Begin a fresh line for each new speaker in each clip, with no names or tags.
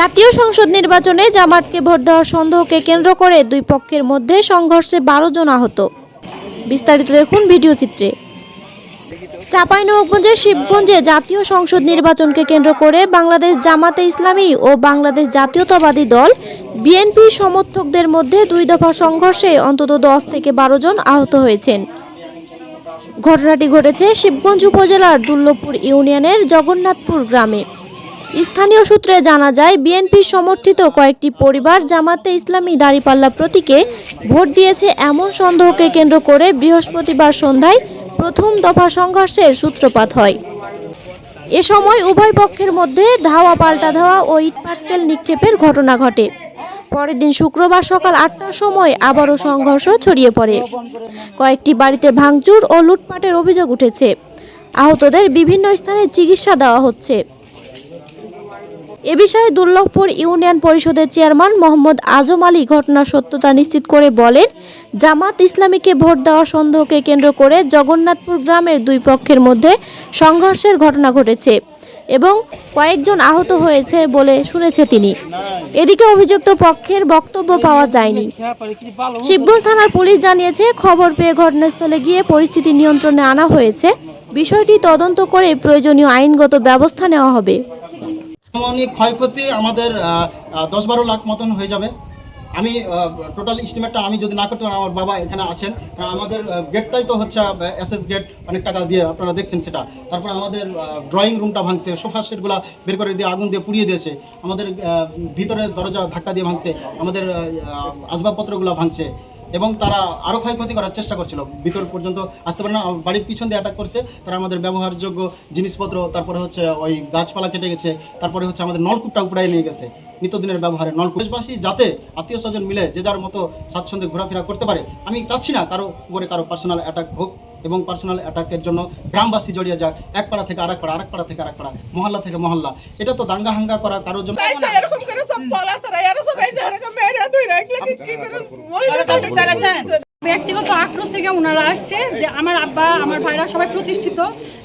জাতীয় সংসদ নির্বাচনে জামাতকে ভোট দেওয়ার সন্দেহকে কেন্দ্র করে দুই পক্ষের মধ্যে সংঘর্ষে বারো জন আহত। বিস্তারিত দেখুন ভিডিও চিত্রে। চাঁপাইনবাবগঞ্জের শিবগঞ্জে জাতীয় সংসদ নির্বাচনকে কেন্দ্র করে বাংলাদেশ জামাতে ইসলামী ও বাংলাদেশ জাতীয়তাবাদী দল বিএনপি সমর্থকদের মধ্যে দুই দফা সংঘর্ষে অন্তত দশ থেকে বারো জন আহত হয়েছেন। ঘটনাটি ঘটেছে শিবগঞ্জ উপজেলার দুর্লভপুর ইউনিয়নের জগন্নাথপুর গ্রামে। স্থানীয় সূত্রে জানা যায়, বিএনপি সমর্থিত কয়েকটি পরিবার জামাতে ইসলামী দাঁড়িপাল্লা প্রতীকে ভোট দিয়েছে এমন সন্দেহকে কেন্দ্র করে বৃহস্পতিবার সন্ধ্যায় প্রথম দফা সংঘর্ষের সূত্রপাত হয়। এ সময় উভয় পক্ষের মধ্যে ধাওয়া, পাল্টা ধাওয়া ও ইটপাটকেল নিক্ষেপের ঘটনা ঘটে। পরের দিন শুক্রবার সকাল আটটার সময় আবারও সংঘর্ষ ছড়িয়ে পড়ে। কয়েকটি বাড়িতে ভাঙচুর ও লুটপাটের অভিযোগ উঠেছে। আহতদের বিভিন্ন স্থানে চিকিৎসা দেওয়া হচ্ছে। এ বিষয়ে দুর্লভপুর ইউনিয়ন পরিষদের চেয়ারম্যান মোহাম্মদ আজম আলী ঘটনার সত্যতা নিশ্চিত করে বলেন, জামাত ইসলামীকে ভোট দেওয়ার সন্দেহকে কেন্দ্র করে জগন্নাথপুর গ্রামের দুই পক্ষের মধ্যে সংঘর্ষের ঘটনা ঘটেছে এবং কয়েকজন আহত হয়েছে বলে শুনেছে তিনি। এদিকে অভিযুক্ত পক্ষের বক্তব্য পাওয়া যায়নি। শিবগঞ্জ থানার পুলিশ জানিয়েছে, খবর পেয়ে ঘটনাস্থলে গিয়ে পরিস্থিতি নিয়ন্ত্রণে আনা হয়েছে। বিষয়টি তদন্ত করে প্রয়োজনীয় আইনগত ব্যবস্থা নেওয়া হবে।
ক্ষয়ক্ষতি আমাদের দশ বারো লাখ মতন হয়ে যাবে। আমি টোটাল এস্টিমেটটা আমি যদি না করতে আমার বাবা এখানে আছেন। আমাদের গেটটাই তো হচ্ছে এস এস গেট অনেক টাকা দিয়ে আপনারা দেখছেন সেটা। তারপর আমাদের ড্রয়িং রুমটা ভাঙছে সোফা সেটগুলো বের করে দিয়ে আগুন দিয়ে পুড়িয়ে দিয়েছে। আমাদের ভিতরে দরজা ধাক্কা দিয়ে ভাঙছে। আমাদের আসবাবপত্রগুলো ভাঙছে। এবং তারা আরও ক্ষয়ক্ষতি করার চেষ্টা করছিল। ভিতর পর্যন্ত আসতে পারে না, বাড়ির পিছন দিয়ে অ্যাটাক করছে। তারা আমাদের ব্যবহারযোগ্য জিনিসপত্র, তারপরে হচ্ছে ওই গাছপালা কেটে গেছে, তারপরে হচ্ছে আমাদের নলকূপটা উপড়ায় নিয়ে গেছে, নিত্যদিনের ব্যবহারে নলকূপ। দেশবাসী যাতে আত্মীয় স্বজন মিলে যে যার মতো স্বাচ্ছন্দ্যে ঘোরাফেরা করতে পারে, আমি চাচ্ছি না কারও উপরে কারও পার্সোনাল অ্যাটাক হোক। এবং পার্সোনাল অ্যাটাকের জন্য গ্রামবাসী জড়িয়ে যাক এক পাড়া থেকে আরেক পাড়া আরেক পাড়া থেকে আরেক পাড়া মহল্লা থেকে মহল্লা। এটা তো দাঙ্গা হাঙ্গা করা কারোর জন্য
Guys, এরকম করে সব
আক্রোশ থেকে ওনারা আসছে যে আমার আব্বা, আমার ভাইরা সবাই প্রতিষ্ঠিত।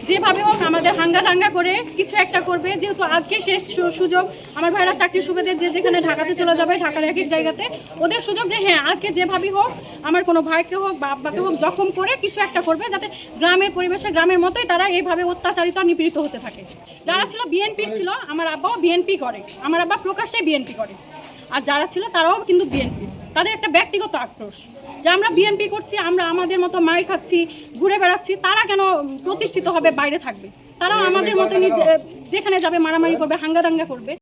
যেভাবে হোক আমাদের হাঙ্গা দাঙ্গা করে কিছু একটা করবে। যেহেতু আজকে শেষ সুযোগ, আমার ভাইরা চাকরির সুবিধে যে যেখানে ঢাকাতে চলে যাবে, ঢাকার এক এক জায়গাতে, ওদের সুযোগ যে হ্যাঁ আজকে যেভাবেই হোক, আমার কোনো ভাইকে হোক বা আব্বাকে হোক জখম করে কিছু একটা করবে যাতে গ্রামের পরিবেশে, গ্রামের মতোই তারা এইভাবে অত্যাচারিত নিপীড়িত হতে থাকে। যারা ছিল বিএনপির ছিল, আমার আব্বাও বিএনপি করে। আমার আব্বা প্রকাশ্যে বিএনপি করে। আর যারা ছিল তারাও কিন্তু বিএনপি। তাদের একটা ব্যক্তিগত আক্রোশ। যে আমরা বিএনপি করছি আমরা আমাদের মতো মায়ের খাচ্ছি ঘুরে বেড়াচ্ছি তারা কেন প্রতিষ্ঠিত হবে বাইরে থাকবে? তারাও আমাদের মতো যেখানে যাবে মারামারি করবে হাঙ্গা দাঙ্গা করবে।